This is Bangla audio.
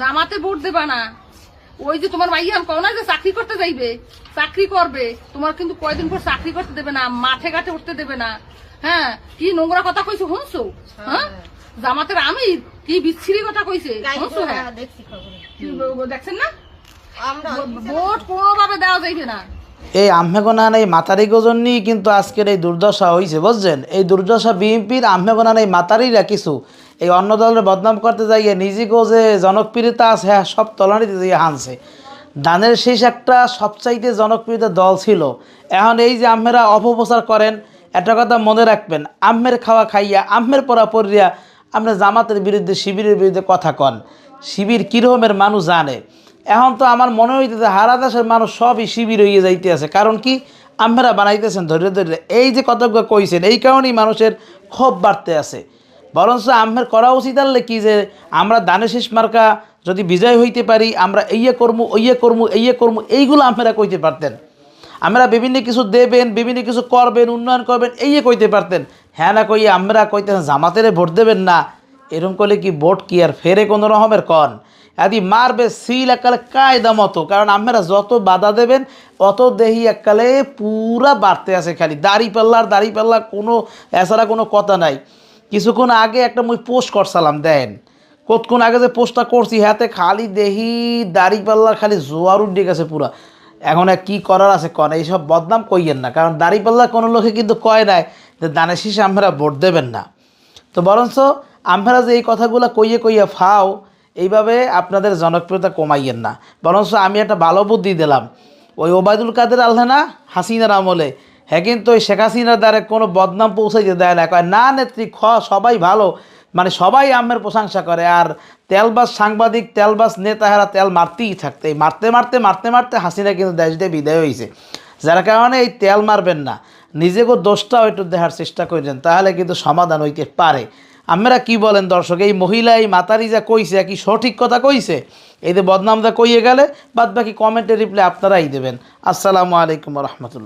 জামাতে ভোট দেবা না। ওই যে তোমার মাইয়ান কও না যে চাকরি করতে যাইবে চাকরি করবে। তোমার কিন্তু কয়দিন পর চাকরি করতে দেবে না মাঠে ঘাটে উঠতে দেবে না। হ্যাঁ কি নোংরা কথা কইছো শুনছো? হ্যাঁ। জামাতের আমি কি বিচ্ছিরি কথা কইছে শুনছো? হ্যাঁ দেখছি খবরে। কি দেখছেন না? আমরা ভোট কোনোভাবে দেওয়া যাইবে না। এই আম্মেগোনান এই মাতারি জন্যই কিন্তু আজকের এই দুর্দশা হয়েছে বুঝছেন? এই দুর্দশা বিএনপির আম্মেগোনান এই মাতারিরা কিছু এই অন্য দলের বদনাম করতে যাইয়ে নিজেকেও যে জনপ্রিয়তা আছে হ্যাঁ সব তলানিতে দিয়ে হানছে। দানের শেষ একটা সবচাইতে জনপ্রিয়তা দল ছিল। এখন এই যে আম্মেরা অপপ্রচার করেন, একটা কথা মনে রাখবেন, আম্মের খাওয়া খাইয়া, আম্মের পরা পড়িয়া আমরা জামাতের বিরুদ্ধে, শিবিরের বিরুদ্ধে কথা কন। শিবির কীরকমের মানুষ জানে। এখন তো আমার মনে হইতেছে হারা দেশের মানুষ সবই শিবির হইয়ে যাইতে আছে। কারণ কি? আম্মেরা বানাইতেছেন ধরে ধরে। এই যে কতজ্ঞ কইছেন, এই কারণেই মানুষের ক্ষোভ বাড়তে আছে। বরঞ্চ আম্মের করা উচিত হলে কি যে আমরা দানে শেষ মার্কা যদি বিজয় হইতে পারি, আমরা এইয়ে করমু ওইয়ে করমু এইয়ে করমু, এইগুলো আম্মেরা কইতে পারতেন। আমরা বিভিন্ন কিছু দেবেন, বিভিন্ন কিছু করবেন, উন্নয়ন করবেন, এইয়ে কইতে পারতেন। হ্যাঁ না কইয়ে আমরা কইতেন জামাতেরে ভোট দেবেন না। এরকম করলে কি ভোট কি আর ফেরে কোনো রকমের কন? আদি মারবে সিল একালে কায়দা মতো, কারণ আপনারা যত বাধা দেবেন, অত দেহি এককালে পুরা বাড়তে আছে খালি। দাড়ি পাল্লার, দাড়ি পাল্লা কোনো, এছাড়া কোনো কথা নাই। কিছুক্ষণ আগে একটা মুই পোস্ট করছিলাম, দেন। কতক্ষণ আগে যে পোস্টটা করছি, হাতে খালি দেহি, দাড়ি পাল্লার খালি জোয়ার উঠে গেছে পুরা। এখন আর কি করার আছে কন, এইসব বদনাম কইয়েন না, কারণ দাড়ি পাল্লা কোনো লোকে কিন্তু কয় নাই যে দানের শীষে আমরা ভোট দেবেন না। তো বরঞ্চ আমরা যে এই কথাগুলো কইয়ে কইয়ে ফাও, এইভাবে আপনাদের জনপ্রিয়তা কমাইয়েন না। বরঞ্চ আমি একটা ভালো বুদ্ধি দিলাম। ওই ওবায়দুল কাদের আল্লাহ না, হাসিনার আমলে হ্যাঁ কিন্তু ওই শেখ হাসিনার দ্বারা কোনো বদনাম পৌঁছাইতে দেয় না। কয়, না নেত্রী, খ, সবাই ভালো। মানে সবাই আমের প্রশংসা করে। আর তেলবাস সাংবাদিক, তেলবাস নেতাহারা তেল মারতেই থাকতে। এই মারতে মারতে মারতে মারতে হাসিনা কিন্তু দেশ দিয়ে বিদায় হয়েছে। যার কারণে এই তেল মারবেন না। নিজেকে দোষটাও একটু দেখার চেষ্টা করছেন তাহলে কিন্তু সমাধান হইতে পারে। আমরা কি বলেন দর্শক? এই মহিলা, এই মাতারি যা কইছে, কি সঠিক কথা কইছে? এই যে বদনামটা কইয়ে গেলে বাদ বাকি কমেন্টে রিপ্লাই আপনারাই দেবেন। আসসালামু আলাইকুম রহমতুল্লাহ।